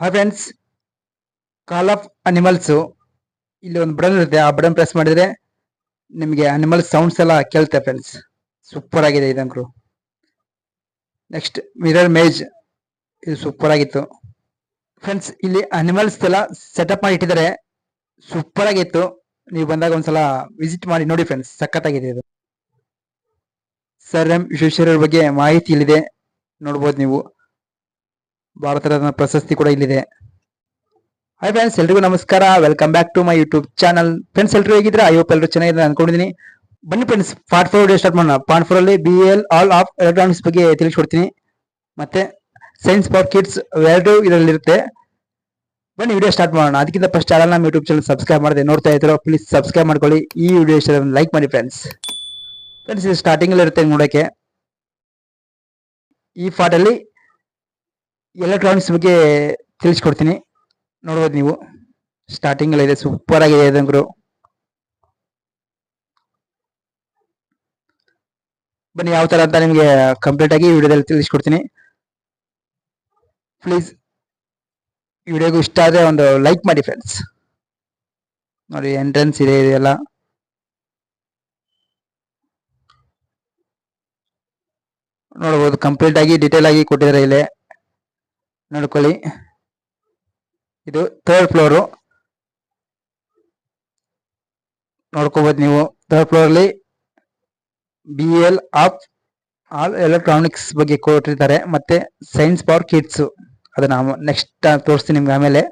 Hi friends call of animals ಇಲ್ಲಿ ಒಂದು button ಇರುತ್ತೆ. ಆ ಬಟನ್ ಪ್ರೆಸ್ ಮಾಡಿದ್ರೆ ನಿಮಗೆ ಅನಿಮಲ್ ಸೌಂಡ್ಸ್ ಎಲ್ಲ ಕೇಳುತ್ತೆ ಫ್ರೆಂಡ್ಸ್ ಸೂಪರ್ ಆಗಿದೆ ಇದಂಕರು ನೆಕ್ಸ್ಟ್ ಮಿರರ್ ಮೇಜ್ ಇದು ಸೂಪರ್ ಆಗಿತ್ತು. ಫ್ರೆಂಡ್ಸ್ ಇಲ್ಲಿ ಅನಿಮಲ್ಸ್ ಎಲ್ಲ ಸೆಟಪ್ ಮಾಡಿ ಇಟ್ಟಿದ್ದಾರೆ ಸೂಪರ್ ಆಗಿತ್ತು. ನೀವು ಬಂದಾಗ ಒಂದ್ಸಲ ವಿಸಿಟ್ ಮಾಡಿ ನೋಡಿ ಫ್ರೆಂಡ್ಸ್ ಸಖತ್ತಾಗಿದೆ ಇದು. ಸರ್ ಎಂ ವಿಶ್ವೇಶ್ವರರ ಬಗ್ಗೆ ಮಾಹಿತಿ ಇಲ್ಲಿದೆ. ನೋಡ್ಬೋದು ನೀವು. ಭಾರತ ರತ್ನ ಪ್ರಶಸ್ತಿ ಕೂಡ ಇಲ್ಲಿದೆ. ಹಾಯ್ ಫ್ರೆಂಡ್ಸ್ ಎಲ್ರಿಗೂ ನಮಸ್ಕಾರ. Welcome back to my YouTube channel friends ಎಲ್ಲರೂ ಹೇಗಿದ್ರೆ ಐ ಹೋಪ್ ಎಲ್ಲರೂ ಚೆನ್ನಾಗಿದೆ ಅನ್ಕೊಂಡಿದ್ದೀನಿ ಬನ್ನಿ ಫ್ರೆಂಡ್ಸ್ ಪಾರ್ಟ್ ಫೋರ್ ಸ್ಟಾರ್ಟ್ ಮಾಡೋಣ. ಪಾರ್ಟ್ ಫೋರ್ ಅಲ್ಲಿ B L hall of electronics ಬಗ್ಗೆ ತಿಳಿಸ್ಕೊಡ್ತೀನಿ. ಮತ್ತೆ ಸೈನ್ಸ್ ಫಾರ್ ಕಿಡ್ಸ್ ಎರಡು ಇದರಲ್ಲಿರುತ್ತೆ. ಬನ್ನಿ ವಿಡಿಯೋ ಸ್ಟಾರ್ಟ್ ಮಾಡೋಣ. ಅದಕ್ಕಿಂತ ಫಸ್ಟ್ ಚಾನಲ್ ನಮ್ಮ ಯೂಟ್ಯೂಬ್ ಚಾನಲ್ ಸಬ್ಸ್ಕ್ರೈಬ್ ಮಾಡಿದೆ, ನೋಡ್ತಾ ಇದ್ರು ಪ್ಲೀಸ್ ಸಬ್ಸ್ಕ್ರೈಬ್ ಮಾಡ್ಕೊಳ್ಳಿ. ಈ ವಿಡಿಯೋ ಇಷ್ಟ ಲೈಕ್ ಮಾಡಿ ಫ್ರೆಂಡ್ಸ್ ಫ್ರೆಂಡ್ಸ್ ಇದು ಸ್ಟಾರ್ಟಿಂಗ್ ಅಲ್ಲಿ ಇರುತ್ತೆ ನೋಡೋಕ್ಕೆ ಈ ಪಾರ್ಟ್ ಎಲೆಕ್ಟ್ರಾನಿಕ್ಸ್ ಬಗ್ಗೆ ತಿಳಿಸ್ಕೊಡ್ತೀನಿ. ನೋಡ್ಬೋದು ನೀವು. ಸ್ಟಾರ್ಟಿಂಗ್ ಇದೆ ಸೂಪರ್ ಆಗಿದೆ ಇದಂಗ್ರು ಬನ್ನಿ, ಯಾವ ತರ ಅಂತ ನಿಮಗೆ ಕಂಪ್ಲೀಟ್ ಆಗಿ ವಿಡಿಯೋದಲ್ಲಿ ತಿಳಿಸ್ಕೊಡ್ತೀನಿ. ಪ್ಲೀಸ್ ವಿಡಿಯೋಗೂ ಇಷ್ಟ ಆದರೆ ಒಂದು ಲೈಕ್ ಮಾಡಿ ಫ್ರೆಂಡ್ಸ್ ನೋಡಿ ಎಂಟ್ರೆನ್ಸ್ ಇದೆ ಇದೆಲ್ಲ ನೋಡ್ಬೋದು ಕಂಪ್ಲೀಟ್ ಆಗಿ ಡೀಟೇಲ್ ಆಗಿ ಕೊಟ್ಟಿದ್ದಾರೆ ಇಲ್ಲಿ. ನೋಡ್ಕೊಳ್ಳಿ. ಇದು ಥರ್ಡ್ ಫ್ಲೋರು ನೋಡ್ಕೋಬೋದು ನೀವು. Third ಫ್ಲೋರಲ್ಲಿ B L of hall electronics ಬಗ್ಗೆ ಕೊಟ್ಟಿರ್ತಾರೆ ಮತ್ತೆ ಸೈನ್ಸ್ ಫಾರ್ ಕಿಡ್ಸ್ ಅದನ್ನ ನೆಕ್ಸ್ಟ್ ತೋರಿಸ್ತೀನಿ ನಿಮ್ಗೆ ಆಮೇಲೆ.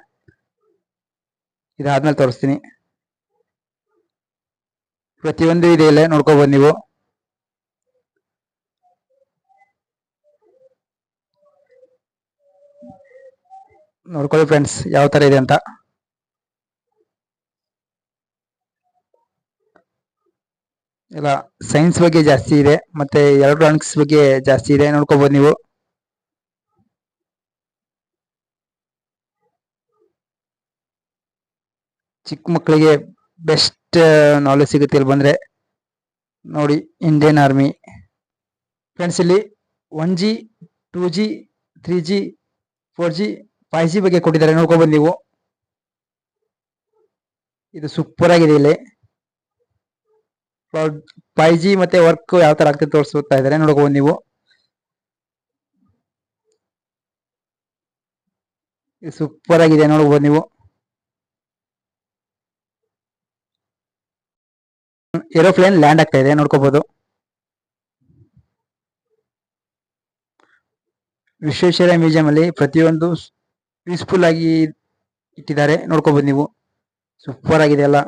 ಇದಾದ್ಮೇಲೆ ತೋರಿಸ್ತೀನಿ. ಪ್ರತಿಯೊಂದು ಇದೆಯಲ್ಲೇ ನೋಡ್ಕೋಬೋದು ನೀವು. ನೋಡ್ಕೊಳ್ಳಿ ಫ್ರೆಂಡ್ಸ್ ಯಾವ ತರ ಇದೆ ಅಂತ. ಇಲ್ಲ ಸೈನ್ಸ್ ಬಗ್ಗೆ ಜಾಸ್ತಿ ಇದೆ, ಮತ್ತೆ ಎಲೆಕ್ಟ್ರಾನಿಕ್ಸ್ ಬಗ್ಗೆ ಜಾಸ್ತಿ ಇದೆ ನೋಡ್ಕೋಬಹುದು ನೀವು. ಚಿಕ್ಕ ಮಕ್ಕಳಿಗೆ ಬೆಸ್ಟ್ ನಾಲೆಜ್ ಸಿಗುತ್ತೆ ಇಲ್ಲಿ ಬಂದ್ರೆ. ನೋಡಿ ಇಂಡಿಯನ್ ಆರ್ಮಿ ಫ್ರೆಂಡ್ಸ್ ಇಲ್ಲಿ one G two G three G four G five G ಬಗ್ಗೆ ಕೊಟ್ಟಿದ್ದಾರೆ ನೋಡ್ಕೊಬೋದು ನೀವು. ಇದು ಸೂಪರ್ ಆಗಿದೆ ಇಲ್ಲಿ. ಫೈವ್ ಜಿ ಮತ್ತೆ ವರ್ಕ್ ಯಾವ ತರ ಆಗ್ತದೆ ತೋರಿಸ್ತಾ ಇದ್ದಾರೆ ನೋಡ್ಕೋಬೋದು ನೀವು. ಇದು ಸೂಪರ್ ಆಗಿದೆ ನೋಡ್ಬೋದು ನೀವು. ಏರೋಪ್ಲೇನ್ ಲ್ಯಾಂಡ್ ಆಗ್ತಾ ಇದೆ ನೋಡ್ಕೋಬಹುದು ವಿಶ್ವೇಶ್ವರ ಮ್ಯೂಸಿಯಂ ಅಲ್ಲಿ ಪ್ರತಿಯೊಂದು ಪೀಸ್ಫುಲ್ ಆಗಿ ಇಟ್ಟಿದ್ದಾರೆ. ನೋಡ್ಕೋಬಹುದು ನೀವು. ಸೂಪರ್ ಆಗಿದೆ ಎಲ್ಲ.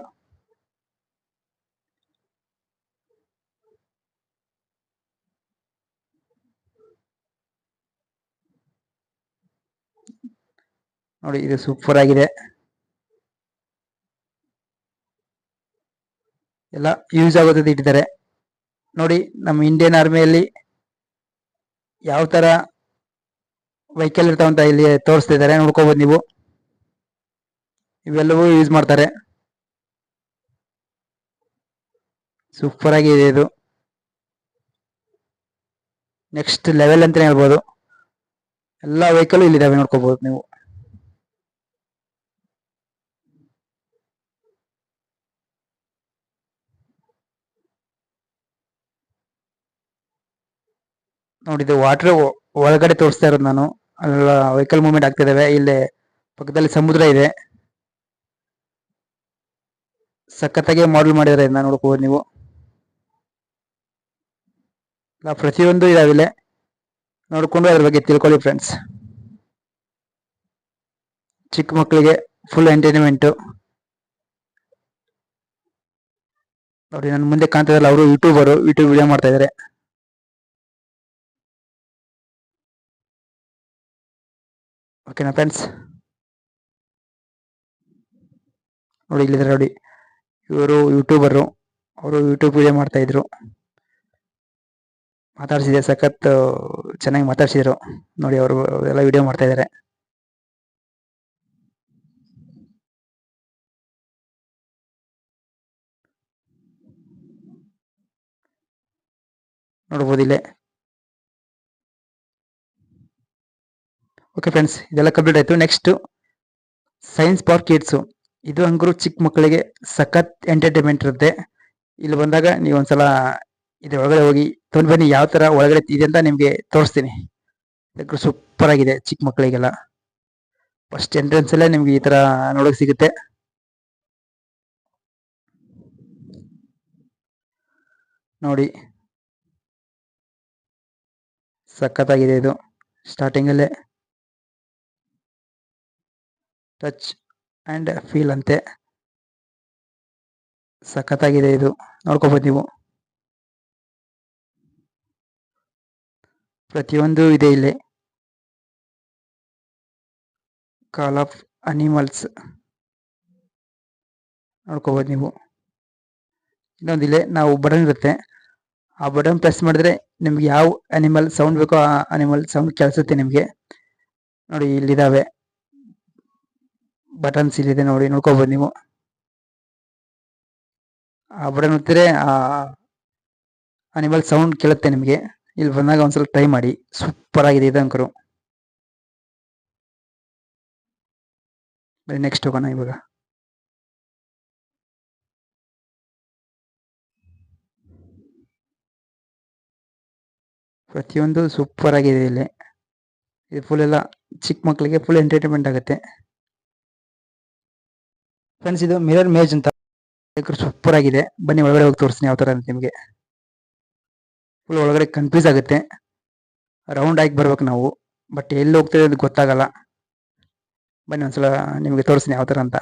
ನೋಡಿ, ಇದು ಸೂಪರ್ ಆಗಿದೆ. ಎಲ್ಲ ಯೂಸ್ ಆಗೋದು ಇಟ್ಟಿದ್ದಾರೆ. ನೋಡಿ, ನಮ್ಮ ಇಂಡಿಯನ್ ಆರ್ಮಿಯಲ್ಲಿ ಯಾವ ತರ ವೆಹಿಕಲ್ ಇರ್ತಾವಂತ ಇಲ್ಲಿ ತೋರಿಸ್ತಿದ್ದಾರೆ ನೋಡ್ಕೋಬಹುದು ನೀವು. ಇವೆಲ್ಲವೂ ಯೂಸ್ ಮಾಡ್ತಾರೆ. ಸೂಪರ್ ಆಗಿದೆ ಇದು. ನೆಕ್ಸ್ಟ್ ಲೆವೆಲ್ ಅಂತಾನೆ ಹೇಳ್ಬೋದು. ಎಲ್ಲ ವೆಹಿಕಲ್ ಇಲ್ಲಿದಾವೆ ನೋಡ್ಕೋಬಹುದು ನೀವು. ನೋಡಿದ್ದು ವಾಟರ್ ಒಳಗಡೆ ತೋರಿಸ್ತಾ ಇರೋದು ನಾನು. ಅಲ್ಲ ವೆಹಿಕಲ್ ಮೂವ್ಮೆಂಟ್ ಆಗ್ತಿದಾವೆ. ಇಲ್ಲಿ ಪಕ್ಕದಲ್ಲಿ ಸಮುದ್ರ ಇದೆ. ಸಖತ್ತಾಗಿ ಮಾಡಲ್ ಮಾಡಿದ್ರೆ ಇದನ್ನ ನೋಡ್ಕೋಬಹುದು ನೀವು. ಪ್ರತಿಯೊಂದು ಇದಾವಿಲ್ಲ ನೋಡ್ಕೊಂಡು ಅದ್ರ ಬಗ್ಗೆ ತಿಳ್ಕೊಳ್ಳಿ ಫ್ರೆಂಡ್ಸ್ ಚಿಕ್ಕ ಮಕ್ಕಳಿಗೆ ಫುಲ್ ಎಂಟರ್ಟೈನ್ಮೆಂಟ್ ನೋಡಿ ನನ್ನ ಮುಂದೆ ಕಾಣ್ತಿದಲ್ಲ ಅವರು ಯೂಟ್ಯೂಬರು ಯೂಟ್ಯೂಬ್ ವಿಡಿಯೋ ಮಾಡ್ತಾ ಇದಾರೆ. ಓಕೆನಾ ಫ್ರೆಂಡ್ಸ್ ನೋಡಿ ಇಲ್ಲಿದ್ರೆ ನೋಡಿ. ಇವರು ಯೂಟ್ಯೂಬರು ಅವರು ಯೂಟ್ಯೂಬ್ ವಿಡಿಯೋ ಮಾಡ್ತಾ ಇದ್ರು. ಮಾತಾಡ್ಸಿದೆ ಸಖತ್ ಚೆನ್ನಾಗಿ ಮಾತಾಡ್ಸಿದ್ರು. ನೋಡಿ ಅವರು ಎಲ್ಲ ವಿಡಿಯೋ ಮಾಡ್ತಾ ಇದ್ದಾರೆ ಓಕೆ ಫ್ರೆಂಡ್ಸ್ ಇದೆಲ್ಲ ಕಂಪ್ಲೀಟ್ ಆಯಿತು. ನೆಕ್ಸ್ಟ್ ಸೈನ್ಸ್ ಫಾರ್ ಕಿಡ್ಸು ಇದು ಹಂಗರು ಚಿಕ್ಕ ಮಕ್ಕಳಿಗೆ ಸಖತ್ ಎಂಟರ್ಟೈನ್ಮೆಂಟ್ ಇರುತ್ತೆ. ಇಲ್ಲಿ ಬಂದಾಗ ನೀವು ಒಂದ್ಸಲ ಇದ್ರ ಒಳಗಡೆ ಹೋಗಿ ತೊಗೊಂಡು ಬನ್ನಿ, ಯಾವ ತರ ಒಳಗಡೆ ಇದೆ ಅಂತ ನಿಮಗೆ ತೋರಿಸ್ತೀನಿ. ಸೂಪರ್ ಆಗಿದೆ ಚಿಕ್ಕ ಮಕ್ಕಳಿಗೆಲ್ಲ. ಫಸ್ಟ್ ಎಂಟ್ರೆನ್ಸ್ ಅಲ್ಲೇ ನಿಮ್ಗೆ ಈ ತರ ನೋಡಕ್ ಸಿಗುತ್ತೆ. ನೋಡಿ. ಸಖತ್ತಾಗಿದೆ ಇದು. ಸ್ಟಾರ್ಟಿಂಗ್ ಅಲ್ಲೇ. ಟಚ್ ಅಂಡ್ ಫೀಲ್ ಅಂತೆ. ಸಖತ್ತಾಗಿದೆ ಇದು. ನೋಡ್ಕೋಬೋದು ನೀವು. ಪ್ರತಿಯೊಂದು ಇದೆ ಇಲ್ಲಿ. Call of animals. ನೋಡ್ಕೋಬೋದು ನೀವು. ಇನ್ನೊಂದಿದೆ ನಾವು ಬಟನ್ ಇರುತ್ತೆ. ಆ ಬಟನ್ ಪ್ರೆಸ್ ಮಾಡಿದ್ರೆ ನಿಮ್ಗೆ ಯಾವ ಅನಿಮಲ್, ಸೌಂಡ್ ಬೇಕೋ ಆ ಅನಿಮಲ್, ಸೌಂಡ್ ಕೇಳಿಸುತ್ತೆ ನಿಮಗೆ. ನೋಡಿ, ಇಲ್ಲಿದ್ದಾವೆ. ಬಟನ್ಸ್ ಇಲ್ಲಿದೆ ನೋಡಿ, ನೋಡ್ಕೋಬೋದು ನೀವು. ಆ ಬಟನ್ ಒತ್ತಿದ್ರೆ ಆ ಅನಿಮಲ್ ಸೌಂಡ್ ಕೇಳುತ್ತೆ ನಿಮಗೆ. ಇಲ್ಲಿ ಬಂದಾಗ ಒಂದ್ಸಲ ಟ್ರೈ ಮಾಡಿ. ಸೂಪರ್ ಆಗಿದೆ ಇದು ಅಂಕರು. ಬರೀ ನೆಕ್ಸ್ಟ್ ಹೋಗೋಣ ಇವಾಗ. ಪ್ರತಿಯೊಂದು ಸೂಪರ್ ಆಗಿದೆ ಇಲ್ಲಿ. ಇದು ಫುಲ್ ಎಲ್ಲ ಚಿಕ್ಕ ಮಕ್ಕಳಿಗೆ ಫುಲ್ ಎಂಟರ್ಟೈನ್ಮೆಂಟ್ ಆಗುತ್ತೆ. ಫ್ರೆಂಡ್ಸ್ ಇದು ಮಿರರ್ ಮೇಜ್ ಅಂತ ಸೂಪರ್ ಆಗಿದೆ. ಬನ್ನಿ, ಒಳಗಡೆ ಹೋಗಿ ತೋರಿಸ್ತೀನಿ ಯಾವ ತರ ಅಂತ ನಿಮಗೆ. ಫುಲ್ ಒಳಗಡೆ ಕನ್ಫ್ಯೂಸ್ ಆಗುತ್ತೆ. ರೌಂಡ್ ಆಗಿ ಬರ್ಬೇಕು ನಾವು. ಬಟ್ ಎಲ್ಲಿ ಹೋಗ್ತೀವಿ ಅದು ಗೊತ್ತಾಗಲ್ಲ. ಬನ್ನಿ, ಒಂದ್ಸಲ ನಿಮಗೆ ತೋರಿಸ್ತೀನಿ ಯಾವ ಥರ ಅಂತ.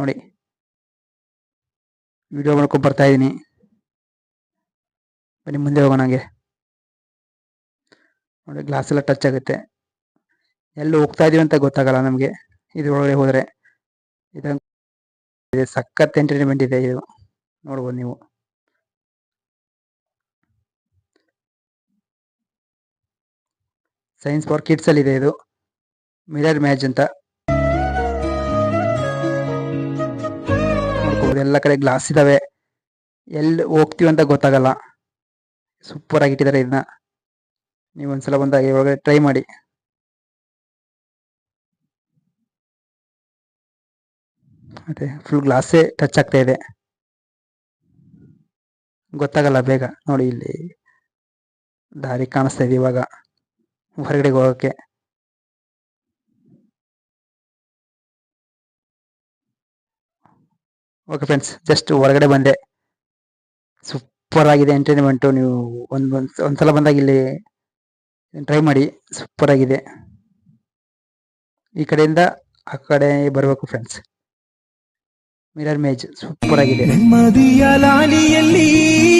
ನೋಡಿ. ವಿಡಿಯೋ ಮಾಡ್ಕೊಂಡು ಬರ್ತಾ ಇದ್ದೀನಿ ಬನ್ನಿ, ಮುಂದೆ ಹೋಗೋಣ ಹಂಗೆ. ನೋಡಿ ಗ್ಲಾಸ್ ಎಲ್ಲ ಟಚ್ ಆಗುತ್ತೆ. ಎಲ್ಲಿ ಹೋಗ್ತಾ ಇದೀವಿ ಅಂತ ಗೊತ್ತಾಗಲ್ಲ ನಮಗೆ. ಇದ್ರೊಳಗಡೆ ಹೋದರೆ. ಇದು ಇದೆ, ಸಖತ್ ಎಂಟರ್ಟೈನ್ಮೆಂಟ್ ಇದೆ ಇದು. ನೋಡ್ಬೋದು ನೀವು. ಸೈನ್ಸ್ ಫಾರ್ ಕಿಡ್ಸ್ ಅಲ್ಲಿ ಇದೆ ಇದು. ಮಿರರ್ ಮ್ಯಾಚ್ ಅಂತ. ಎಲ್ಲ ಕಡೆ ಗ್ಲಾಸ್ ಇದಾವೆ. ಎಲ್ಲಿ ಹೋಗ್ತೀವಿ ಅಂತ ಗೊತ್ತಾಗಲ್ಲ. ಸೂಪರ್ ಆಗಿ ಇಟ್ಟಿದ್ದಾರೆ ಇದನ್ನ. ನೀವು ಒಂದ್ಸಲ ಬಂದಾಗ ಇವಾಗ ಟ್ರೈ ಮಾಡಿ. ಮತ್ತೆ ಫುಲ್ ಗ್ಲಾಸೇ ಟಚ್ ಆಗ್ತಾ ಇದೆ. ಗೊತ್ತಾಗಲ್ಲ ಬೇಗ. ನೋಡಿ ಇಲ್ಲಿ ದಾರಿ ಕಾಣಿಸ್ತಾ ಇದೆ ಇವಾಗ ಹೊರಗಡೆಗೆ ಹೋಗೋಕ್ಕೆ ಓಕೆ ಫ್ರೆಂಡ್ಸ್ ಜಸ್ಟ್ ಹೊರಗಡೆ ಬಂದೆ. ಸೂಪರ್ ಆಗಿದೆ ಎಂಟರ್ಟೈನ್ಮೆಂಟು ನೀವು ಒಂದು ಒಂದು, ಒಂದ್ಸಲ ಬಂದಾಗ ಇಲ್ಲಿ ಟ್ರೈ ಮಾಡಿ. ಸೂಪರ್ ಆಗಿದೆ. ಈ ಕಡೆಯಿಂದ ಆ ಕಡೆ ಬರಬೇಕು ಫ್ರೆಂಡ್ಸ್ ಮಿರರ್ ಮೇಜ್ ಸೂಪರ್ ಆಗಿದೆ. ನೆಮ್ಮದಿಯ ಲಾಲಿಯಲ್ಲಿ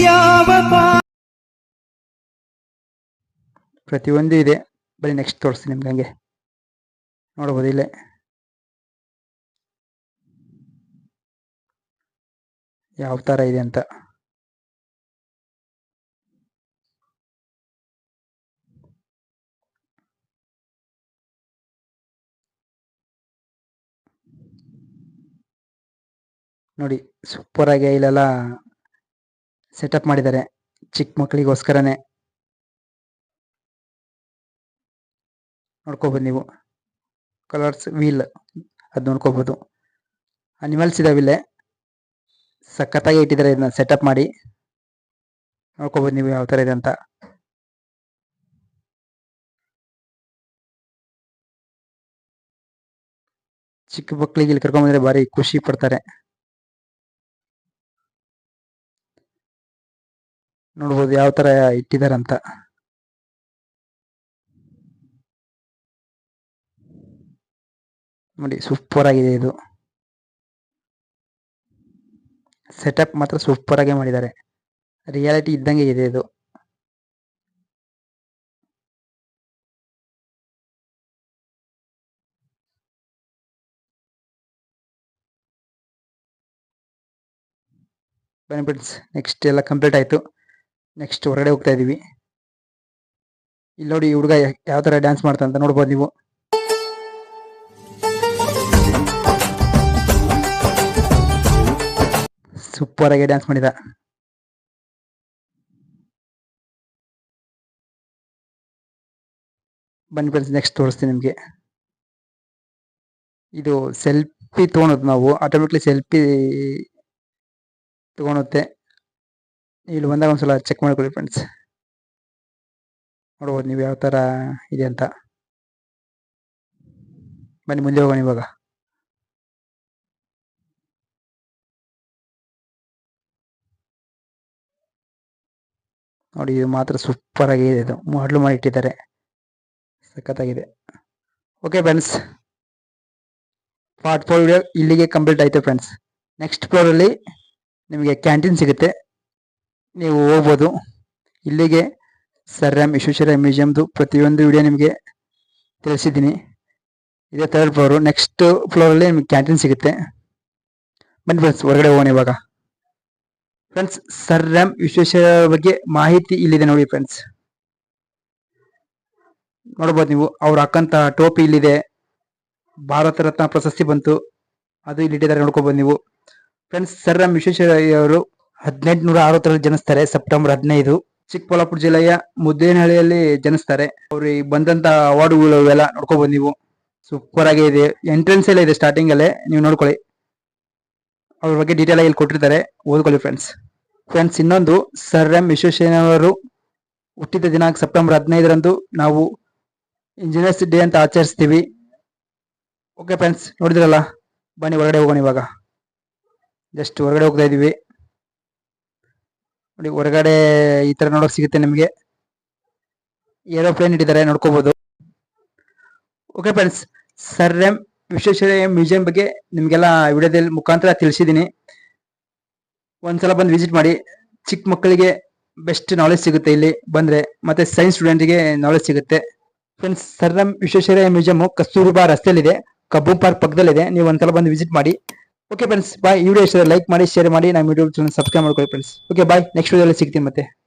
ಯಾವ ಪಾ ಪ್ರತಿಯೊಂದು ಇದೆ. ಬರೀ ನೆಕ್ಸ್ಟ್ ತೋರಿಸ್ತೀನಿ ನಿಮ್ಗೆ ಹಂಗೆ. ನೋಡ್ಬೋದು ಇಲ್ಲೇ. ಯಾವ ಥರ ಇದೆ ಅಂತ. ನೋಡಿ ಸೂಪರ್ ಆಗಿ ಇಲ್ಲೆಲ್ಲ ಸೆಟಪ್ ಮಾಡಿದ್ದಾರೆ ಚಿಕ್ಕ ಮಕ್ಕಳಿಗೋಸ್ಕರನೇ. ನೋಡ್ಕೋಬೋದು ನೀವು. ಕಲರ್ಸ್ ವೀಲ್ ಅದು ನೋಡ್ಕೋಬೋದು. ಅನಿಮಲ್ಸ್ ಇದಾವೆ ಇಲ್ಲೇ. ಸಖತ್ತಾಗಿ ಇಟ್ಟಿದ್ದಾರೆ ಇದನ್ನ ಸೆಟಪ್ ಮಾಡಿ. ನೋಡ್ಕೋಬೋದು ನೀವು ಯಾವ ಥರ ಇದೆ ಅಂತ. ಚಿಕ್ಕ ಮಕ್ಕಳಿಗೆ ಇಲ್ಲಿ ಕರ್ಕೊಂಡ್ಬಂದ್ರೆ ಭಾರಿ ಖುಷಿ ಪಡ್ತಾರೆ. ನೋಡ್ಬೋದು ಯಾವ ತರ ಇಟ್ಟಿದ್ದಾರೆ ಅಂತ ನೋಡಿ ಸೂಪರ್ ಆಗಿದೆ ಇದು. ಸೆಟಪ್ ಮಾತ್ರ ಸೂಪರ್ ಆಗಿ ಮಾಡಿದ್ದಾರೆ. ರಿಯಾಲಿಟಿ ಇದ್ದಂಗೆ ಇದೆ ಇದು. ನೆಕ್ಸ್ಟ್ ಎಲ್ಲ ಕಂಪ್ಲೀಟ್ ಆಯಿತು. ನೆಕ್ಸ್ಟ್ ಹೊರಗಡೆ ಹೋಗ್ತಾ ಇದೀವಿ. ಇಲ್ಲಿ ನೋಡಿ ಈ ಹುಡುಗ ಯಾವ ಥರ ಡ್ಯಾನ್ಸ್ ಮಾಡ್ತಾ ಅಂತ ನೋಡ್ಬೋದು ನೀವು. ಸೂಪರ್ ಆಗಿ ಡ್ಯಾನ್ಸ್ ಮಾಡಿದ. ಬನ್ನಿ ಫ್ರೆಂಡ್ಸ್ ನೆಕ್ಸ್ಟ್ ತೋರಿಸ್ತೀನಿ ನಿಮಗೆ. ಇದು ಸೆಲ್ಫಿ ತೊಗೊಳೋದು ನಾವು. ಆಟೋಮೆಟಿಕ್ಲಿ ಸೆಲ್ಫಿ ತಗೊಳುತ್ತೆ ಇಲ್ಲಿ ಬಂದಾಗ ಒಂದ್ಸಲ ಚೆಕ್ ಮಾಡ್ಕೊಳ್ಳಿ ಫ್ರೆಂಡ್ಸ್ ನೋಡ್ಬೋದು ನೀವು ಯಾವ ಥರ ಇದೆ ಅಂತ. ಬನ್ನಿ ಮುಂದೆ ಹೋಗೋಣ ಇವಾಗ. ನೋಡಿ ಇದು ಮಾತ್ರ ಸೂಪರ್ ಆಗಿದೆ ಇದು ಮಾಡಲು ಮಾಡಿ ಇಟ್ಟಿದ್ದಾರೆ. ಸಖತ್ತಾಗಿದೆ. Okay friends part four video ಇಲ್ಲಿಗೆ ಕಂಪ್ಲೀಟ್ ಆಯಿತು ಫ್ರೆಂಡ್ಸ್ ನೆಕ್ಸ್ಟ್ ಫ್ಲೋರಲ್ಲಿ ನಿಮಗೆ ಕ್ಯಾಂಟೀನ್ ಸಿಗುತ್ತೆ. ನೀವು ಹೋಗ್ಬೋದು. ಇಲ್ಲಿಗೆ ಸರ್ ಎಂ ವಿಶ್ವೇಶ್ವರ ಮ್ಯೂಸಿಯಮ್ದು ಪ್ರತಿಯೊಂದು ವಿಡಿಯೋ ನಿಮಗೆ ತಿಳಿಸಿದ್ದೀನಿ. ಇದೇ ಥರ್ಡ್ ಫ್ಲೋರು ನೆಕ್ಸ್ಟ್ ಫ್ಲೋರಲ್ಲಿ ನಿಮಗೆ ಕ್ಯಾಂಟೀನ್ ಸಿಗುತ್ತೆ. ಬನ್ನಿ ಫ್ರೆಂಡ್ಸ್ ಹೊರಗಡೆ ಹೋಗೋಣ ಇವಾಗ. ಫ್ರೆಂಡ್ಸ್ ಸರ್ ರಾಮ್ ವಿಶ್ವೇಶ್ವರ ಬಗ್ಗೆ ಮಾಹಿತಿ ಇಲ್ಲಿದೆ ನೋಡಿ ಫ್ರೆಂಡ್ಸ್ ನೋಡ್ಬೋದು ನೀವು, ಅವ್ರು ಹಾಕಂತ ಟೋಪಿ ಇಲ್ಲಿದೆ. ಭಾರತ ರತ್ನ ಪ್ರಶಸ್ತಿ ಬಂತು. ಅದು ಇಲ್ಲಿ ಇಟ್ಟಿದ್ದಾರೆ ನೋಡ್ಕೋಬೋದು ನೀವು. ಫ್ರೆಂಡ್ಸ್ ಸರ್ ರಾಮ್ ವಿಶ್ವೇಶ್ವರಯ್ಯ ಅವರು ಹದಿನೆಂಟುನೂರ ಅರವತ್ತರಲ್ಲಿ ಜನಿಸ್ತಾರೆ, ಸೆಪ್ಟೆಂಬರ್ ಹದಿನೈದು. ಚಿಕ್ಕಬಳ್ಳಾಪುರ ಜಿಲ್ಲೆಯ ಮುದ್ದೇನಹಳ್ಳಿಯಲ್ಲಿ ಜನಿಸ್ತಾರೆ. ಅವ್ರಿಗೆ ಬಂದಂತ ಅವಾರ್ಡ್ಗಳು ಇವೆಲ್ಲ ನೋಡ್ಕೋಬಹುದು ನೀವು. ಸೂಪರ್ ಆಗಿ ಇದೆ. ಎಂಟ್ರೆನ್ಸ್ ಎಲ್ಲ ಇದೆ ಸ್ಟಾರ್ಟಿಂಗ್ ಅಲ್ಲೇ. ನೀವು ನೋಡ್ಕೊಳ್ಳಿ. ಅವ್ರ ಬಗ್ಗೆ ಡೀಟೇಲ್ ಆಗಿ ಇಲ್ಲಿ ಕೊಟ್ಟಿರ್ತಾರೆ. ಓದ್ಕೊಳ್ಳಿ ಫ್ರೆಂಡ್ಸ್ ಫ್ರೆಂಡ್ಸ್ ಇನ್ನೊಂದು ಸರ್ ಎಂ ಅವರು ಹುಟ್ಟಿದ ದಿನಾಂಕ ಸೆಪ್ಟೆಂಬರ್ ಹದಿನೈದರಂದು ನಾವು ಇಂಜಿನಿಯರ್ಸ್ ಡೇ ಅಂತ ಆಚರಿಸ್ತೀವಿ. ಓಕೆ ಫ್ರೆಂಡ್ಸ್ ನೋಡಿದ್ರಲ್ಲ? ಬನ್ನಿ, ಹೊರಗಡೆ ಹೋಗೋಣ ಇವಾಗ. ಜಸ್ಟ್ ಹೊರಗಡೆ ಹೋಗ್ತಾ ಇದೀವಿ. ನೋಡಿ, ಹೊರಗಡೆ ಈ ತರ ನೋಡೋಕೆ ಸಿಗುತ್ತೆ ನಿಮಗೆ. ಏರೋಪ್ಲೇನ್ ಇಟ್ಟಿದ್ದಾರೆ ನೋಡ್ಕೋಬಹುದು okay friends sir M Visvesvaraya museum ಬಗ್ಗೆ ನಿಮಗೆಲ್ಲ ವಿಡಿಯೋದಲ್ಲಿ ಮುಖಾಂತರ ತಿಳಿಸಿದ್ದೀನಿ. ಒಂದ್ಸಲ ಬಂದು ವಿಸಿಟ್ ಮಾಡಿ. ಚಿಕ್ಕ ಮಕ್ಕಳಿಗೆ ಬೆಸ್ಟ್ ನಾಲೆಜ್ ಸಿಗುತ್ತೆ ಇಲ್ಲಿ. ಬಂದ್ರೆ ಮತ್ತೆ ಸೈನ್ಸ್ ಸ್ಟೂಡೆಂಟ್ಗೆ ನಾಲೆಜ್ ಸಿಗುತ್ತೆ. Friends sir M Visvesvaraya museum Kasturba ರಸ್ತೆಯಲ್ಲಿದೆ. Cubbon park ಪಕ್ಕದಲ್ಲಿದೆ. ನೀವು ಒಂದ್ಸಲ ಬಂದು ವಿಸಿಟ್ ಮಾಡಿ. ಓಕೆ ಫ್ರೆಂಡ್ಸ್ ಬಾಯ್ ಈ ವಿಡಿಯೋ ಇಷ್ಟ ಲೈಕ್ ಮಾಡಿ ಶೇರ್ ಮಾಡಿ. ನಮ್ಮ ಯೂಟ್ಯೂಬ್ ಚಾನಲ್ ಸಬ್ಸ್ಕ್ರೈಬ್ ಮಾಡ್ಕೊಳ್ಳಿ ಫ್ರೆಂಡ್ಸ್ ಓಕೆ ಬಾಯ್ ನೆಕ್ಸ್ಟ್ ವಿಡಿಯೋದಲ್ಲಿ ಸಿಗ್ತೀನಿ ಮತ್ತೆ.